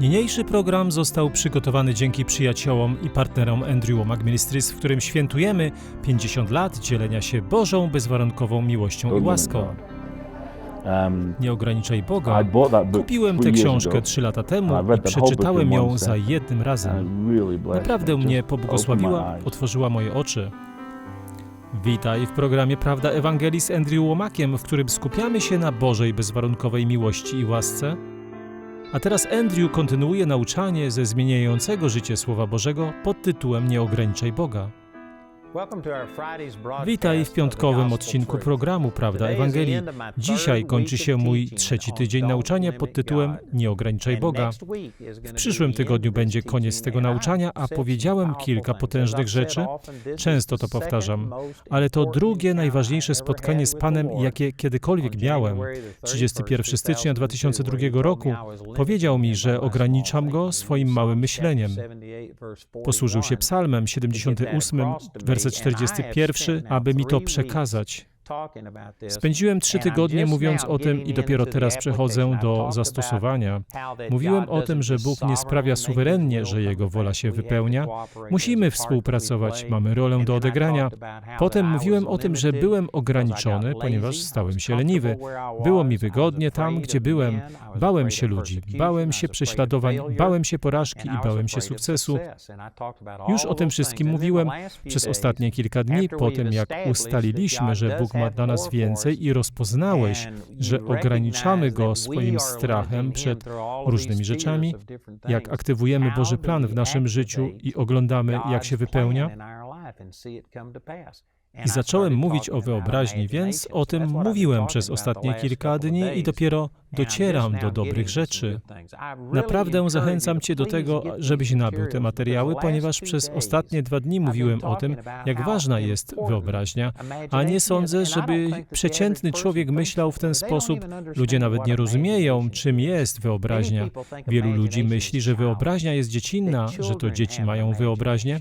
Niniejszy program został przygotowany dzięki przyjaciołom i partnerom Andrew Womack Ministries, w którym świętujemy 50 lat dzielenia się Bożą bezwarunkową miłością i łaską. Nie ograniczaj Boga. Kupiłem tę książkę trzy lata temu I przeczytałem ją za jednym razem. Naprawdę mnie pobłogosławiła, otworzyła moje oczy. Witaj w programie Prawda Ewangelii z Andrew Łomakiem, w którym skupiamy się na Bożej bezwarunkowej miłości i łasce. A teraz Andrew kontynuuje nauczanie ze zmieniającego życie Słowa Bożego pod tytułem Nie ograniczaj Boga. Witaj w piątkowym odcinku programu Prawda Ewangelii. Dzisiaj kończy się mój trzeci tydzień nauczania pod tytułem Nie ograniczaj Boga. W przyszłym tygodniu będzie koniec tego nauczania, a powiedziałem kilka potężnych rzeczy. Często to powtarzam, ale to drugie najważniejsze spotkanie z Panem, jakie kiedykolwiek miałem. 31 stycznia 2002 roku powiedział mi, że ograniczam go swoim małym myśleniem. Posłużył się psalmem 78, werset 41, aby mi to przekazać. Spędziłem trzy tygodnie mówiąc o tym i dopiero teraz przechodzę do zastosowania. Mówiłem o tym, że Bóg nie sprawia suwerennie, że Jego wola się wypełnia. Musimy współpracować, mamy rolę do odegrania. Potem mówiłem o tym, że byłem ograniczony, ponieważ stałem się leniwy. Było mi wygodnie tam, gdzie byłem. Bałem się ludzi, bałem się prześladowań, bałem się porażki i bałem się sukcesu. Już o tym wszystkim mówiłem przez ostatnie kilka dni, po tym jak ustaliliśmy, że Bóg ma dla nas więcej i rozpoznałeś, że ograniczamy Go swoim strachem przed różnymi rzeczami, jak aktywujemy Boży plan w naszym życiu i oglądamy, jak się wypełnia. I zacząłem mówić o wyobraźni, więc o tym mówiłem przez ostatnie kilka dni i dopiero docieram do dobrych rzeczy. Naprawdę zachęcam Cię do tego, żebyś nabył te materiały, ponieważ przez ostatnie dwa dni mówiłem o tym, jak ważna jest wyobraźnia, a nie sądzę, żeby przeciętny człowiek myślał w ten sposób. Ludzie nawet nie rozumieją, czym jest wyobraźnia. Wielu ludzi myśli, że wyobraźnia jest dziecinna, że to dzieci mają wyobraźnię.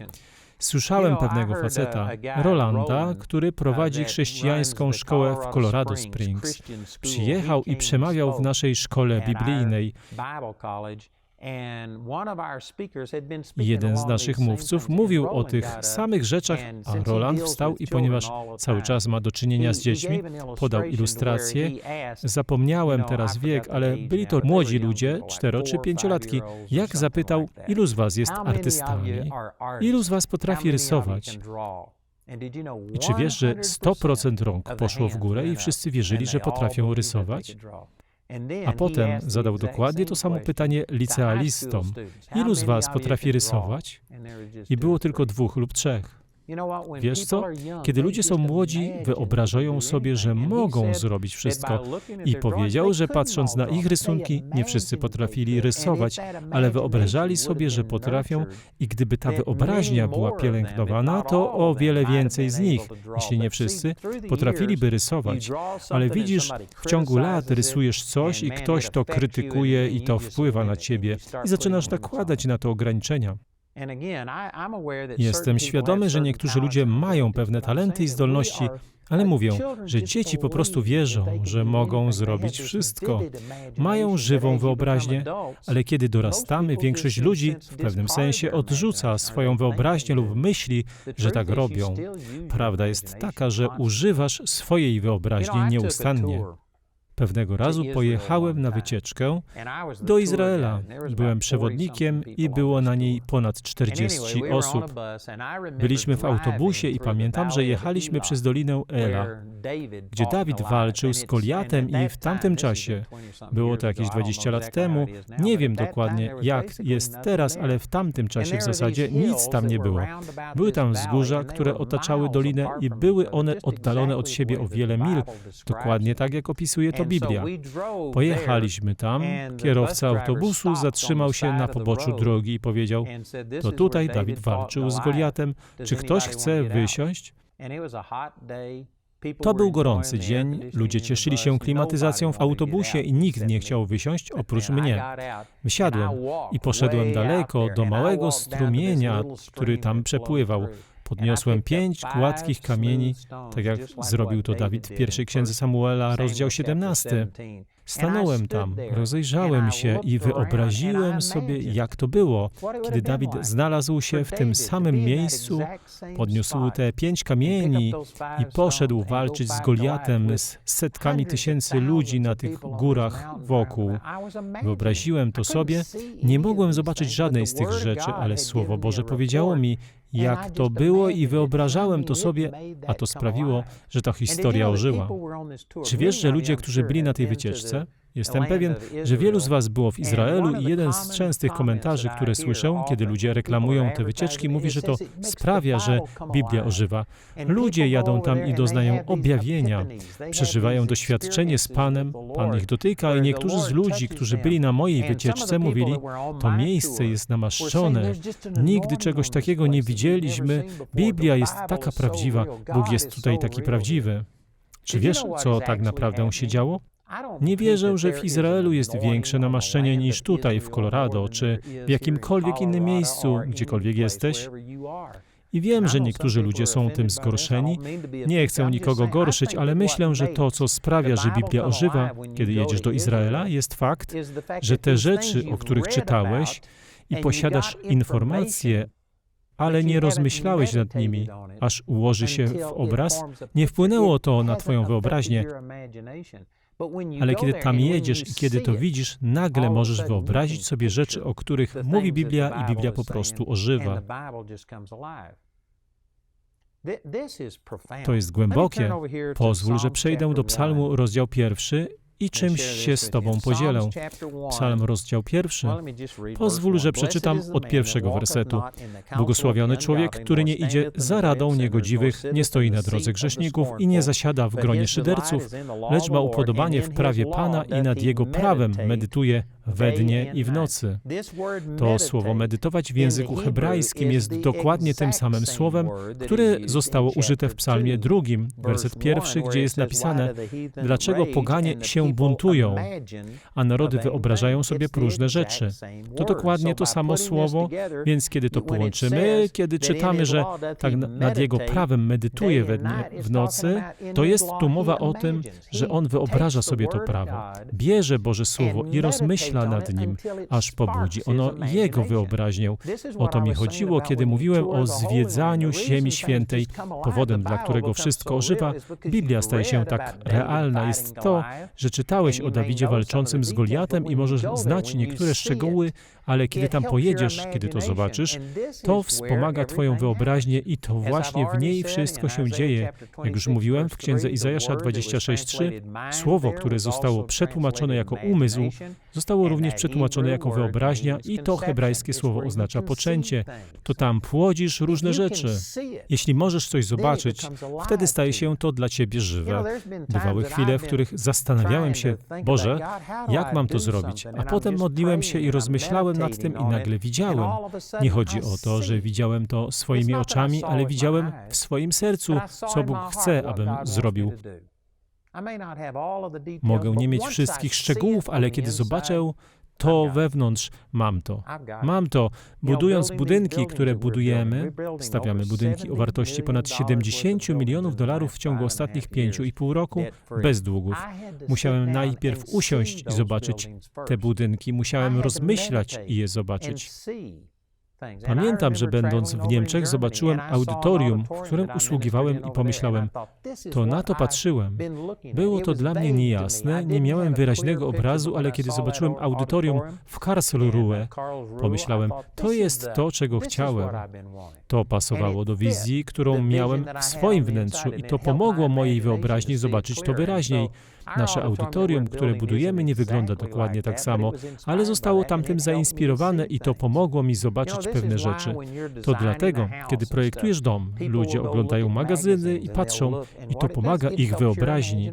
Słyszałem pewnego faceta, Rolanda, który prowadzi chrześcijańską szkołę w Colorado Springs. Przyjechał i przemawiał w naszej szkole biblijnej. Jeden z naszych mówców mówił o tych samych rzeczach, a Roland wstał i ponieważ cały czas ma do czynienia z dziećmi, podał ilustrację. Zapomniałem teraz wiek, ale byli to młodzi ludzie, cztero czy pięciolatki. Jak zapytał, ilu z was jest artystami? Ilu z was potrafi rysować? I czy wiesz, że 100% rąk poszło w górę i wszyscy wierzyli, że potrafią rysować? A potem zadał dokładnie to samo pytanie licealistom. Ilu z was potrafi rysować? I było tylko dwóch lub trzech. Wiesz co? Kiedy ludzie są młodzi, wyobrażają sobie, że mogą zrobić wszystko. I powiedział, że patrząc na ich rysunki, nie wszyscy potrafili rysować, ale wyobrażali sobie, że potrafią i gdyby ta wyobraźnia była pielęgnowana, to o wiele więcej z nich, jeśli nie wszyscy, potrafiliby rysować. Ale widzisz, w ciągu lat rysujesz coś i ktoś to krytykuje i to wpływa na ciebie i zaczynasz nakładać na to ograniczenia. Jestem świadomy, że niektórzy ludzie mają pewne talenty i zdolności, ale mówią, że dzieci po prostu wierzą, że mogą zrobić wszystko. Mają żywą wyobraźnię, ale kiedy dorastamy, większość ludzi w pewnym sensie odrzuca swoją wyobraźnię lub myśli, że tak robią. Prawda jest taka, że używasz swojej wyobraźni nieustannie. Pewnego razu pojechałem na wycieczkę do Izraela. Byłem przewodnikiem i było na niej ponad 40 osób. Byliśmy w autobusie i pamiętam, że jechaliśmy przez Dolinę Ela, gdzie Dawid walczył z Goliatem i w tamtym czasie, było to jakieś 20 lat temu, nie wiem dokładnie jak jest teraz, ale w tamtym czasie w zasadzie nic tam nie było. Były tam wzgórza, które otaczały dolinę i były one oddalone od siebie o wiele mil, dokładnie tak jak opisuje to Biblia. Pojechaliśmy tam, kierowca autobusu zatrzymał się na poboczu drogi i powiedział, to tutaj Dawid walczył z Goliatem, czy ktoś chce wysiąść? To był gorący dzień, ludzie cieszyli się klimatyzacją w autobusie i nikt nie chciał wysiąść oprócz mnie. Wysiadłem i poszedłem daleko do małego strumienia, który tam przepływał. Podniosłem pięć gładkich kamieni, tak jak zrobił to Dawid w pierwszej księdze Samuela, rozdział 17. Stanąłem tam, rozejrzałem się i wyobraziłem sobie, jak to było, kiedy Dawid znalazł się w tym samym miejscu, podniósł te pięć kamieni i poszedł walczyć z Goliatem, z setkami tysięcy ludzi na tych górach wokół. Wyobraziłem to sobie, nie mogłem zobaczyć żadnej z tych rzeczy, ale Słowo Boże powiedziało mi, jak to było i wyobrażałem to sobie, a to sprawiło, że ta historia ożyła. Czy wiesz, że ludzie, którzy byli na tej wycieczce, Jestem pewien, że wielu z Was było w Izraelu i jeden z częstych komentarzy, które słyszę, kiedy ludzie reklamują te wycieczki, mówi, że to sprawia, że Biblia ożywa. Ludzie jadą tam i doznają objawienia, przeżywają doświadczenie z Panem, Pan ich dotyka i niektórzy z ludzi, którzy byli na mojej wycieczce, mówili, to miejsce jest namaszczone, nigdy czegoś takiego nie widzieliśmy, Biblia jest taka prawdziwa, Bóg jest tutaj taki prawdziwy. Czy wiesz, co tak naprawdę się działo? Nie wierzę, że w Izraelu jest większe namaszczenie niż tutaj w Colorado, czy w jakimkolwiek innym miejscu, gdziekolwiek jesteś. I wiem, że niektórzy ludzie są tym zgorszeni. Nie chcę nikogo gorszyć, ale myślę, że to, co sprawia, że Biblia ożywa, kiedy jedziesz do Izraela, jest fakt, że te rzeczy, o których czytałeś i posiadasz informacje, ale nie rozmyślałeś nad nimi, aż ułoży się w obraz, nie wpłynęło to na Twoją wyobraźnię. Ale kiedy tam jedziesz i kiedy to widzisz, nagle możesz wyobrazić sobie rzeczy, o których mówi Biblia i Biblia po prostu ożywa. To jest głębokie. Pozwól, że przejdę do Psalmu rozdział pierwszy i czymś się z Tobą podzielę. Psalm rozdział pierwszy. Pozwól, że przeczytam od pierwszego wersetu. Błogosławiony człowiek, który nie idzie za radą niegodziwych, nie stoi na drodze grzeszników i nie zasiada w gronie szyderców, lecz ma upodobanie w prawie Pana i nad Jego prawem medytuje we dnie i w nocy. To słowo medytować w języku hebrajskim jest dokładnie tym samym słowem, które zostało użyte w psalmie drugim, werset pierwszy, gdzie jest napisane, dlaczego poganie się buntują, a narody wyobrażają sobie próżne rzeczy. To dokładnie to samo słowo, więc kiedy to połączymy, kiedy czytamy, że tak nad Jego prawem medytuje we dnie w nocy, to jest tu mowa o tym, że On wyobraża sobie to prawo, bierze Boże Słowo i rozmyśla nad nim, aż pobudzi ono jego wyobraźnię. O to mi chodziło, kiedy mówiłem o zwiedzaniu Ziemi Świętej. Powodem, dla którego wszystko ożywa, Biblia staje się tak realna, jest to, że czytałeś o Dawidzie walczącym z Goliatem i możesz znać niektóre szczegóły, ale kiedy tam pojedziesz, kiedy to zobaczysz, to wspomaga Twoją wyobraźnię i to właśnie w niej wszystko się dzieje. Jak już mówiłem w księdze Izajasza 26:3, słowo, które zostało przetłumaczone jako umysł, zostało również przetłumaczone jako wyobraźnia i to hebrajskie słowo oznacza poczęcie. To tam płodzisz różne rzeczy. Jeśli możesz coś zobaczyć, wtedy staje się to dla Ciebie żywe. Bywały chwile, w których zastanawiałem się, Boże, jak mam to zrobić? A potem modliłem się i rozmyślałem nad tym i nagle widziałem. Nie chodzi o to, że widziałem to swoimi oczami, ale widziałem w swoim sercu, co Bóg chce, abym zrobił. Mogę nie mieć wszystkich szczegółów, ale kiedy zobaczę to wewnątrz, mam to. Mam to. Budując budynki, które budujemy, stawiamy budynki o wartości ponad 70 milionów dolarów w ciągu ostatnich 5,5 roku bez długów. Musiałem najpierw usiąść i zobaczyć te budynki, musiałem rozmyślać i je zobaczyć. Pamiętam, że będąc w Niemczech zobaczyłem audytorium, w którym usługiwałem i pomyślałem, to na to patrzyłem. Było to dla mnie niejasne, nie miałem wyraźnego obrazu, ale kiedy zobaczyłem audytorium w Karlsruhe, pomyślałem, to jest to, czego chciałem. To pasowało do wizji, którą miałem w swoim wnętrzu i to pomogło mojej wyobraźni zobaczyć to wyraźniej. Nasze audytorium, które budujemy, nie wygląda dokładnie tak samo, ale zostało tamtym zainspirowane i to pomogło mi zobaczyć pewne rzeczy. To dlatego, kiedy projektujesz dom, ludzie oglądają magazyny i patrzą, i to pomaga ich wyobraźni.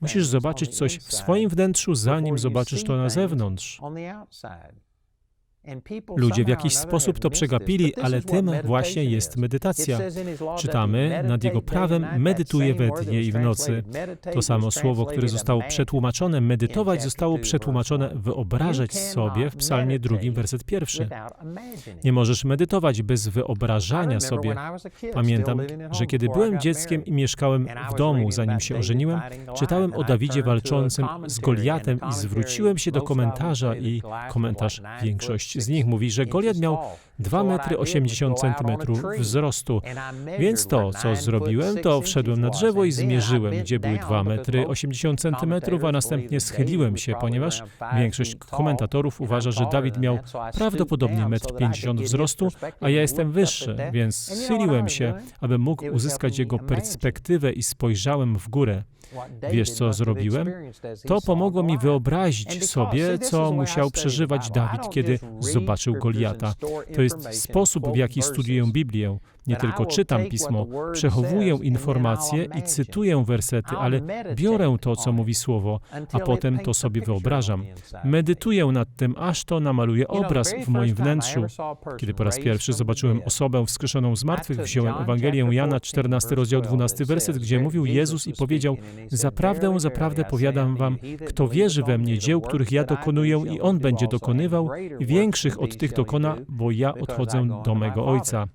Musisz zobaczyć coś w swoim wnętrzu, zanim zobaczysz to na zewnątrz. Ludzie w jakiś sposób to przegapili, ale tym właśnie jest medytacja. Czytamy, nad Jego prawem medytuje we dnie i w nocy. To samo słowo, które zostało przetłumaczone medytować, zostało przetłumaczone wyobrażać sobie w psalmie drugim, werset pierwszy. Nie możesz medytować bez wyobrażania sobie. Pamiętam, że kiedy byłem dzieckiem i mieszkałem w domu, zanim się ożeniłem, czytałem o Dawidzie walczącym z Goliatem i zwróciłem się do komentarza i komentarz z nich mówi, że Goliat miał 2 metry 80 centymetrów wzrostu. Więc to, co zrobiłem, to wszedłem na drzewo i zmierzyłem, gdzie były 2 metry 80 centymetrów, a następnie schyliłem się, ponieważ większość komentatorów uważa, że Dawid miał prawdopodobnie 1,50 m wzrostu, a ja jestem wyższy, więc schyliłem się, aby mógł uzyskać jego perspektywę i spojrzałem w górę. Wiesz, co zrobiłem? To pomogło mi wyobrazić sobie, co musiał przeżywać Dawid, kiedy zobaczył Goliata. To jest sposób, w jaki studiuję Biblię. Nie tylko czytam pismo, przechowuję informacje i cytuję wersety, ale biorę to, co mówi słowo, a potem to sobie wyobrażam. Medytuję nad tym, aż to namaluje obraz w moim wnętrzu. Kiedy po raz pierwszy zobaczyłem osobę wskrzeszoną z martwych, wziąłem Ewangelię Jana, 14 rozdział, 12 werset, gdzie mówił Jezus i powiedział: Zaprawdę, zaprawdę powiadam wam, kto wierzy we mnie dzieł, których ja dokonuję i on będzie dokonywał, większych od tych dokona, bo ja odchodzę do mego Ojca.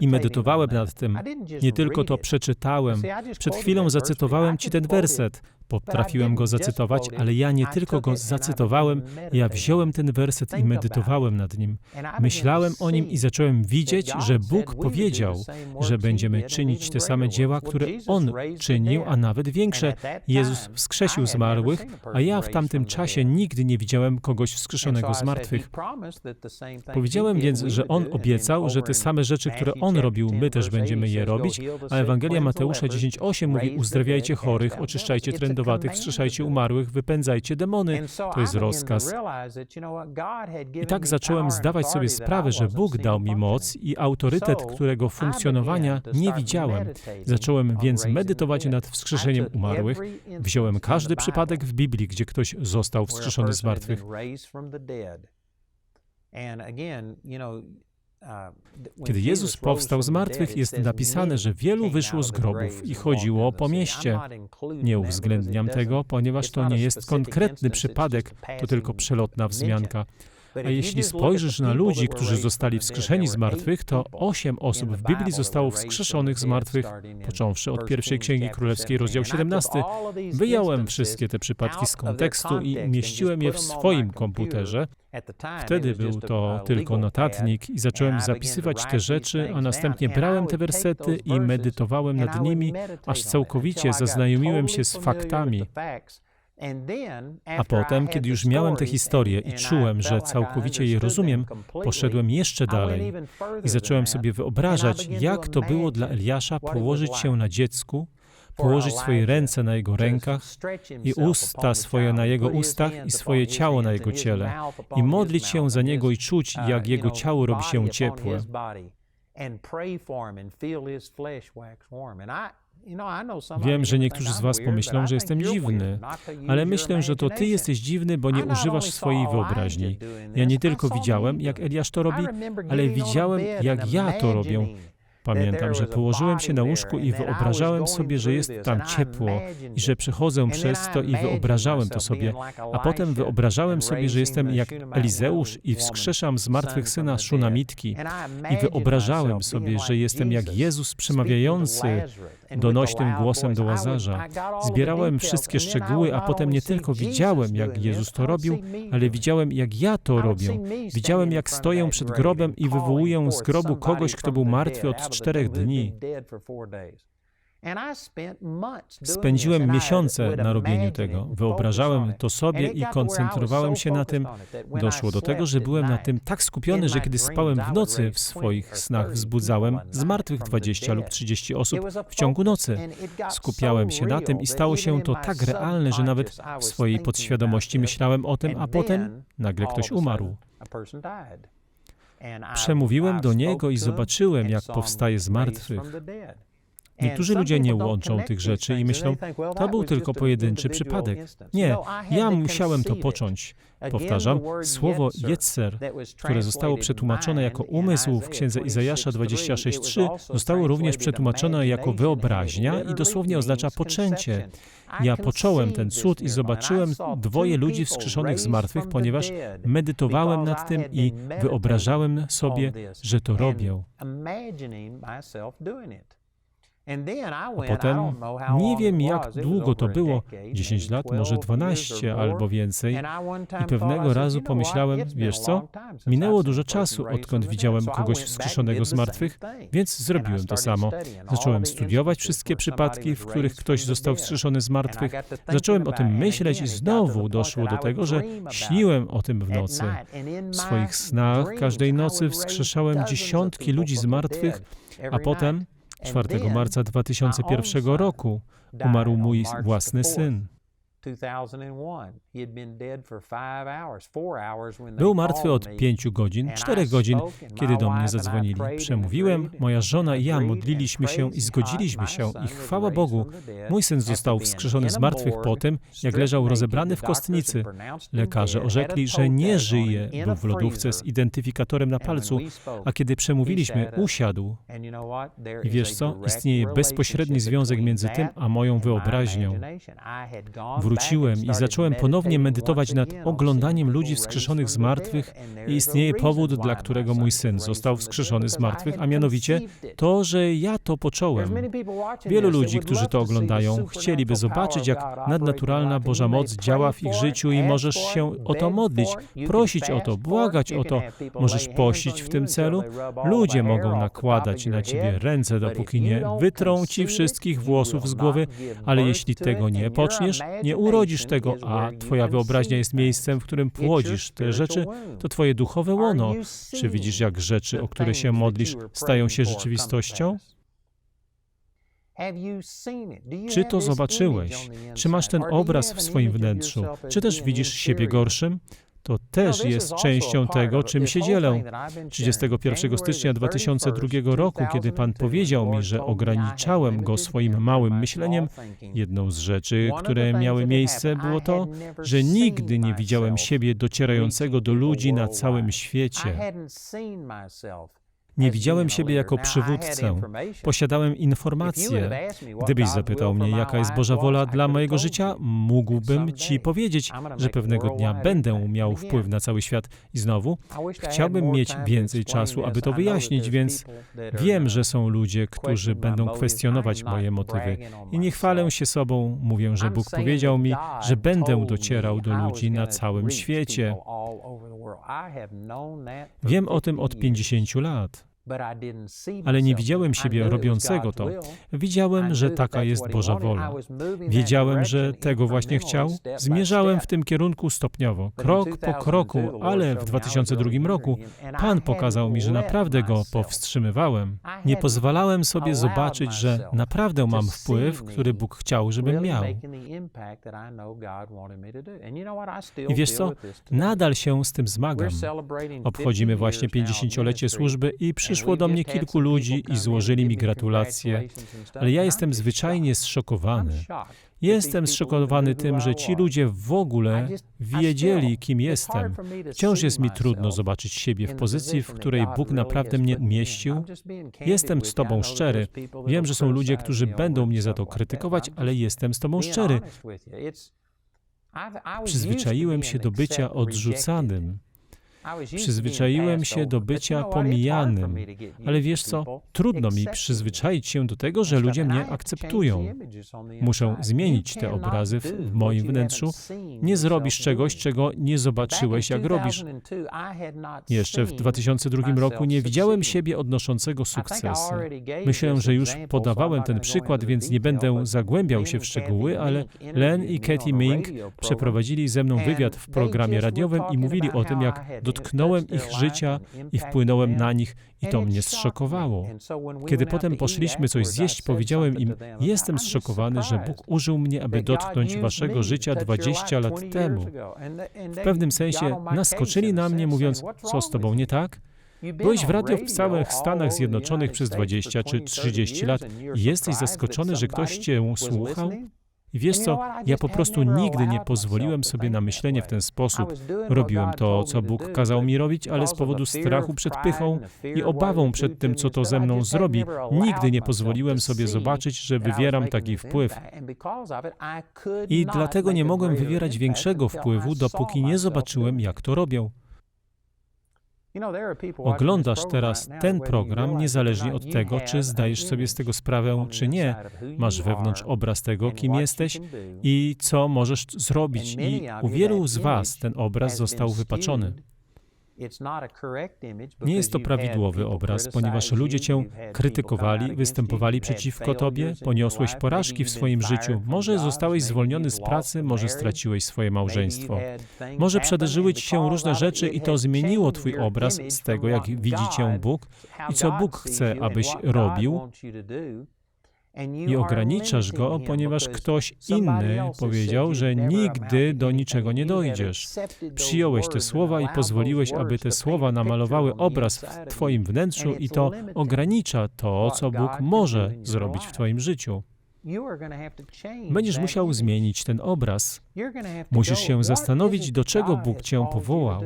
I medytowałem nad tym. Nie tylko to przeczytałem. Przed chwilą zacytowałem Ci ten werset. Potrafiłem go zacytować, ale ja nie tylko go zacytowałem, ja wziąłem ten werset i medytowałem nad nim. Myślałem o nim i zacząłem widzieć, że Bóg powiedział, że będziemy czynić te same dzieła, które On czynił, a nawet większe. Jezus wskrzesił zmarłych, a ja w tamtym czasie nigdy nie widziałem kogoś wskrzeszonego z martwych. Powiedziałem więc, że On obiecał, że te same rzeczy, które On robił, my też będziemy je robić, a Ewangelia Mateusza 10:8 mówi: Uzdrawiajcie chorych, oczyszczajcie trędowatych, wskrzeszajcie umarłych, wypędzajcie demony. To jest rozkaz. I tak zacząłem zdawać sobie sprawę, że Bóg dał mi moc i autorytet, którego funkcjonowania nie widziałem. Zacząłem więc medytować nad wskrzeszeniem umarłych. Wziąłem każdy przypadek w Biblii, gdzie ktoś został wskrzeszony z martwych. Kiedy Jezus powstał z martwych, jest napisane, że wielu wyszło z grobów i chodziło po mieście. Nie uwzględniam tego, ponieważ to nie jest konkretny przypadek, to tylko przelotna wzmianka. A jeśli spojrzysz na ludzi, którzy zostali wskrzeszeni z martwych, to osiem osób w Biblii zostało wskrzeszonych z martwych, począwszy od pierwszej Księgi Królewskiej, rozdział 17. Wyjąłem wszystkie te przypadki z kontekstu i umieściłem je w swoim komputerze. Wtedy był to tylko notatnik i zacząłem zapisywać te rzeczy, a następnie brałem te wersety i medytowałem nad nimi, aż całkowicie zaznajomiłem się z faktami. A potem, kiedy już miałem tę historię i czułem, że całkowicie je rozumiem, poszedłem jeszcze dalej i zacząłem sobie wyobrażać, jak to było dla Eliasza położyć się na dziecku, położyć swoje ręce na jego rękach i usta swoje na jego ustach i swoje ciało na jego ciele i modlić się za niego i czuć, jak jego ciało robi się ciepłe. Wiem, że niektórzy z Was pomyślą, że jestem dziwny, ale myślę, że to Ty jesteś dziwny, bo nie używasz swojej wyobraźni. Ja nie tylko widziałem, jak Eliasz to robi, ale widziałem, jak ja to robię. Pamiętam, że położyłem się na łóżku i wyobrażałem sobie, że jest tam ciepło i że przechodzę przez to i wyobrażałem to sobie, a potem wyobrażałem sobie, że jestem jak Elizeusz i wskrzeszam z martwych syna Szunamitki. i wyobrażałem sobie, że jestem jak Jezus przemawiający donośnym głosem do Łazarza. Zbierałem wszystkie szczegóły, a potem nie tylko widziałem, jak Jezus to robił, ale widziałem, jak ja to robię. Widziałem, jak stoję przed grobem i wywołuję z grobu kogoś, kto był martwy od czterech dni. Spędziłem miesiące na robieniu tego. Wyobrażałem to sobie i koncentrowałem się na tym. Doszło do tego, że byłem na tym tak skupiony, że kiedy spałem w nocy, w swoich snach wzbudzałem z martwych 20 lub 30 osób w ciągu nocy. Skupiałem się na tym i stało się to tak realne, że nawet w swojej podświadomości myślałem o tym, a potem nagle ktoś umarł. Przemówiłem do niego i zobaczyłem, jak powstaje z martwych. Niektórzy ludzie nie łączą tych rzeczy i myślą, to był tylko pojedynczy przypadek. Nie, ja musiałem to począć. Powtarzam, słowo Jetzer, które zostało przetłumaczone jako umysł w księdze Izajasza 26:3, zostało również przetłumaczone jako wyobraźnia i dosłownie oznacza poczęcie. Ja począłem ten cud i zobaczyłem dwoje ludzi wskrzeszonych z martwych, ponieważ medytowałem nad tym i wyobrażałem sobie, że to robią. A potem, nie wiem jak długo to było, 10 lat, może 12 albo więcej, i pewnego razu pomyślałem, wiesz co, minęło dużo czasu, odkąd widziałem kogoś wskrzeszonego z martwych, więc zrobiłem to samo. Zacząłem studiować wszystkie przypadki, w których ktoś został wskrzeszony z martwych. Zacząłem o tym myśleć i znowu doszło do tego, że śniłem o tym w nocy. W swoich snach każdej nocy wskrzeszałem dziesiątki ludzi z martwych, a potem 4 marca 2001 roku umarł mój własny syn. Był martwy od pięciu godzin, czterech godzin, kiedy do mnie zadzwonili. Przemówiłem, moja żona i ja modliliśmy się i zgodziliśmy się i chwała Bogu, mój syn został wskrzeszony z martwych po tym, jak leżał rozebrany w kostnicy. Lekarze orzekli, że nie żyje, był w lodówce z identyfikatorem na palcu, a kiedy przemówiliśmy, usiadł. I wiesz co? Istnieje bezpośredni związek między tym a moją wyobraźnią. Wróciłem i zacząłem ponownie medytować nad oglądaniem ludzi wskrzeszonych z martwych i istnieje powód, dla którego mój syn został wskrzeszony z martwych, a mianowicie to, że ja to począłem. Wielu ludzi, którzy to oglądają, chcieliby zobaczyć, jak nadnaturalna Boża moc działa w ich życiu i możesz się o to modlić, prosić o to, błagać o to. Możesz pościć w tym celu. Ludzie mogą nakładać na ciebie ręce, dopóki nie wytrą ci wszystkich włosów z głowy, ale jeśli tego nie poczniesz, nie urodzisz tego, a Twoja wyobraźnia jest miejscem, w którym płodzisz te rzeczy, to Twoje duchowe łono. Czy widzisz, jak rzeczy, o które się modlisz, stają się rzeczywistością? Czy to zobaczyłeś? Czy masz ten obraz w swoim wnętrzu? Czy też widzisz siebie gorszym? To też jest częścią tego, czym się dzielę. 31 stycznia 2002 roku, kiedy Pan powiedział mi, że ograniczałem go swoim małym myśleniem, jedną z rzeczy, które miały miejsce, było to, że nigdy nie widziałem siebie docierającego do ludzi na całym świecie. Nie widziałem siebie jako przywódcę. Posiadałem informacje. Gdybyś zapytał mnie, jaka jest Boża wola dla mojego życia, mógłbym Ci powiedzieć, że pewnego dnia będę miał wpływ na cały świat. I znowu, chciałbym mieć więcej czasu, aby to wyjaśnić, więc wiem, że są ludzie, którzy będą kwestionować moje motywy. I nie chwalę się sobą, mówię, że Bóg powiedział mi, że będę docierał do ludzi na całym świecie. Wiem o tym od 50 lat. Ale nie widziałem siebie robiącego to. Widziałem, że taka jest Boża wola. Wiedziałem, że tego właśnie chciał. Zmierzałem w tym kierunku stopniowo, krok po kroku, ale w 2002 roku Pan pokazał mi, że naprawdę go powstrzymywałem. Nie pozwalałem sobie zobaczyć, że naprawdę mam wpływ, który Bóg chciał, żebym miał. I wiesz co? Nadal się z tym zmagam. Obchodzimy właśnie 50-lecie służby i przyszło do mnie kilku ludzi i złożyli mi gratulacje, ale ja jestem zwyczajnie zszokowany. Jestem zszokowany tym, że ci ludzie w ogóle wiedzieli, kim jestem. Wciąż jest mi trudno zobaczyć siebie w pozycji, w której Bóg naprawdę mnie mieścił. Jestem z Tobą szczery. Wiem, że są ludzie, którzy będą mnie za to krytykować, ale jestem z Tobą szczery. Przyzwyczaiłem się do bycia odrzucanym. Przyzwyczaiłem się do bycia pomijanym, ale wiesz co? Trudno mi przyzwyczaić się do tego, że ludzie mnie akceptują. Muszę zmienić te obrazy w, moim wnętrzu. Nie zrobisz czegoś, czego nie zobaczyłeś, jak robisz. Jeszcze w 2002 roku nie widziałem siebie odnoszącego sukcesy. Myślę, że już podawałem ten przykład, więc nie będę zagłębiał się w szczegóły, ale Len i Katie Mink przeprowadzili ze mną wywiad w programie radiowym i mówili o tym, jak dotknąłem ich życia i wpłynąłem na nich i to mnie zszokowało. Kiedy potem poszliśmy coś zjeść, powiedziałem im, jestem zszokowany, że Bóg użył mnie, aby dotknąć waszego życia 20 lat temu. W pewnym sensie naskoczyli na mnie, mówiąc, co z tobą nie tak? Byłeś w radio w całych Stanach Zjednoczonych przez 20 czy 30 lat i jesteś zaskoczony, że ktoś cię słuchał? I wiesz co, ja po prostu nigdy nie pozwoliłem sobie na myślenie w ten sposób. Robiłem to, co Bóg kazał mi robić, ale z powodu strachu przed pychą i obawą przed tym, co to ze mną zrobi, nigdy nie pozwoliłem sobie zobaczyć, że wywieram taki wpływ. I dlatego nie mogłem wywierać większego wpływu, dopóki nie zobaczyłem, jak to robią. Oglądasz teraz ten program niezależnie od tego, czy zdajesz sobie z tego sprawę, czy nie. Masz wewnątrz obraz tego, kim jesteś i co możesz zrobić. I u wielu z Was ten obraz został wypaczony. Nie jest to prawidłowy obraz, ponieważ ludzie cię krytykowali, występowali przeciwko tobie, poniosłeś porażki w swoim życiu, może zostałeś zwolniony z pracy, może straciłeś swoje małżeństwo. Może przedarzyły ci się różne rzeczy i to zmieniło twój obraz z tego, jak widzi cię Bóg i co Bóg chce, abyś robił. I ograniczasz go, ponieważ ktoś inny powiedział, że nigdy do niczego nie dojdziesz. Przyjąłeś te słowa i pozwoliłeś, aby te słowa namalowały obraz w Twoim wnętrzu, i to ogranicza to, co Bóg może zrobić w Twoim życiu. Będziesz musiał zmienić ten obraz. Musisz się zastanowić, do czego Bóg cię powołał.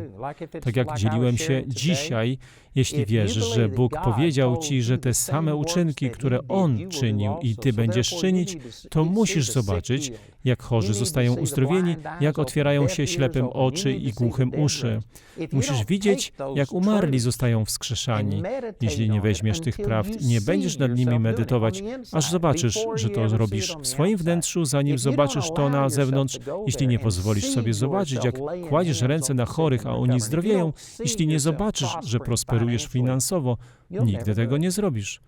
Tak jak dzieliłem się dzisiaj, jeśli wierzysz, że Bóg powiedział ci, że te same uczynki, które On czynił i ty będziesz czynić, to musisz zobaczyć, jak chorzy zostają uzdrowieni, jak otwierają się ślepym oczy i głuchym uszy. Musisz widzieć, jak umarli zostają wskrzeszani. Jeśli nie weźmiesz tych prawd nie będziesz nad nimi medytować, aż zobaczysz, że to zrobisz w swoim wnętrzu, zanim zobaczysz to na zewnątrz, jeśli nie pozwolisz sobie zobaczyć, jak kładziesz ręce na chorych, a oni zdrowieją, jeśli nie zobaczysz, że prosperujesz finansowo, nigdy tego nie zrobisz.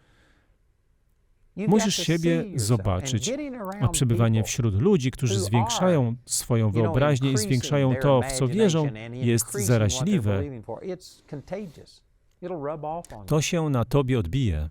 Musisz siebie zobaczyć, a przebywanie wśród ludzi, którzy zwiększają swoją wyobraźnię i zwiększają to, w co wierzą, jest zaraźliwe. To się na tobie odbije.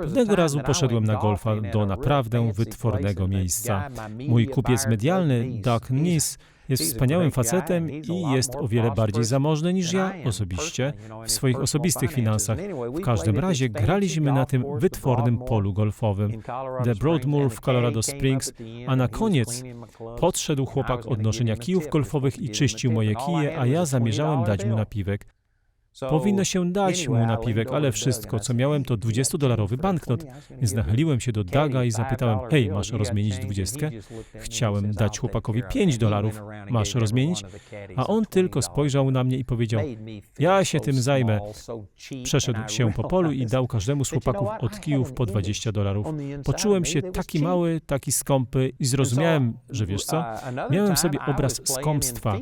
Pewnego razu poszedłem na golfa do naprawdę wytwornego miejsca. Mój kupiec medialny, Doug Nis, jest wspaniałym facetem i jest o wiele bardziej zamożny niż ja osobiście w swoich osobistych finansach. W każdym razie graliśmy na tym wytwornym polu golfowym, The Broadmoor w Colorado Springs, a na koniec podszedł chłopak od noszenia kijów golfowych i czyścił moje kije, a ja zamierzałem dać mu napiwek. Powinno się dać mu napiwek, ale wszystko, co miałem, to 20-dolarowy banknot. Więc nachyliłem się do Daga i zapytałem, hej, masz rozmienić dwudziestkę? Chciałem dać chłopakowi 5 dolarów. Masz rozmienić? A on tylko spojrzał na mnie i powiedział, ja się tym zajmę. Przeszedł się po polu i dał każdemu z chłopaków od kijów po 20 dolarów. Poczułem się taki mały, taki skąpy i zrozumiałem, że wiesz co? Miałem sobie obraz skąpstwa.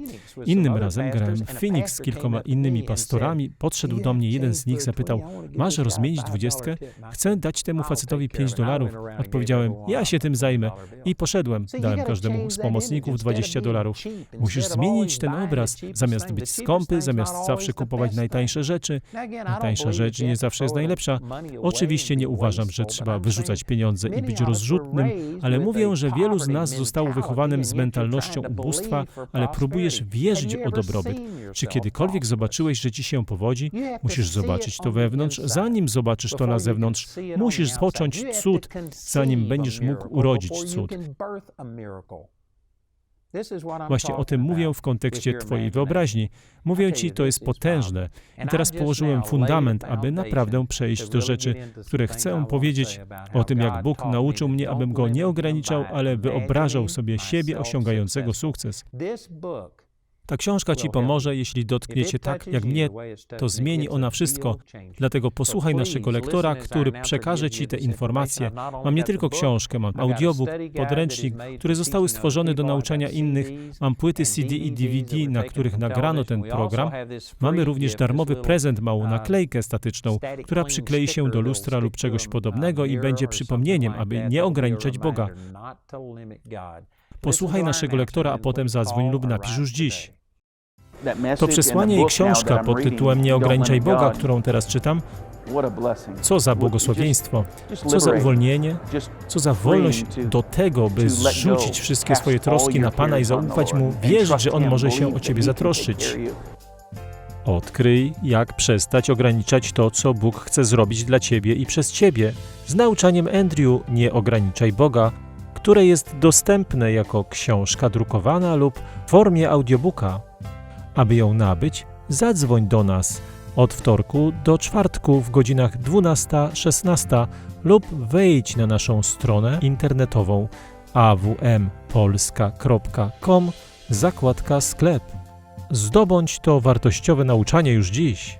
Innym razem grałem w Phoenix z kilkoma innymi pastorami, podszedł do mnie jeden z nich, zapytał, masz rozmienić dwudziestkę? Chcę dać temu facetowi pięć dolarów. Odpowiedziałem, ja się tym zajmę. I poszedłem. Dałem każdemu z pomocników 20 dolarów. Musisz zmienić ten obraz. Zamiast być skąpy, zamiast zawsze kupować najtańsze rzeczy. Najtańsza rzecz nie zawsze jest najlepsza. Oczywiście nie uważam, że trzeba wyrzucać pieniądze i być rozrzutnym, ale mówię, że wielu z nas zostało wychowanym z mentalnością ubóstwa, ale próbujesz wierzyć o dobrobyt. Czy kiedykolwiek zobaczyłeś, że ci się powodzi, musisz zobaczyć to wewnątrz, zanim zobaczysz to na zewnątrz. Musisz począć cud, zanim będziesz mógł urodzić cud. Właśnie o tym mówię w kontekście Twojej wyobraźni. Mówię Ci, to jest potężne. I teraz położyłem fundament, aby naprawdę przejść do rzeczy, które chcę powiedzieć o tym, jak Bóg nauczył mnie, abym Go nie ograniczał, ale wyobrażał sobie siebie osiągającego sukces. Ta książka Ci pomoże, jeśli dotknie Cię tak, jak mnie, to zmieni ona wszystko. Dlatego posłuchaj naszego lektora, który przekaże Ci te informacje. Mam nie tylko książkę, mam audiobook, podręcznik, które zostały stworzone do nauczania innych. Mam płyty CD i DVD, na których nagrano ten program. Mamy również darmowy prezent, małą naklejkę statyczną, która przyklei się do lustra lub czegoś podobnego i będzie przypomnieniem, aby nie ograniczać Boga. Posłuchaj naszego lektora, a potem zadzwoń lub napisz już dziś. To przesłanie i książka pod tytułem Nie ograniczaj Boga, którą teraz czytam, co za błogosławieństwo, co za uwolnienie, co za wolność do tego, by zrzucić wszystkie swoje troski na Pana i zaufać Mu, wierzyć, że On może się o Ciebie zatroszczyć. Odkryj, jak przestać ograniczać to, co Bóg chce zrobić dla ciebie i przez ciebie. Z nauczaniem Andrew Nie ograniczaj Boga, które jest dostępne jako książka drukowana lub w formie audiobooka. Aby ją nabyć, zadzwoń do nas od wtorku do czwartku w godzinach 12-16 lub wejdź na naszą stronę internetową awmpolska.com zakładka sklep. Zdobądź to wartościowe nauczanie już dziś.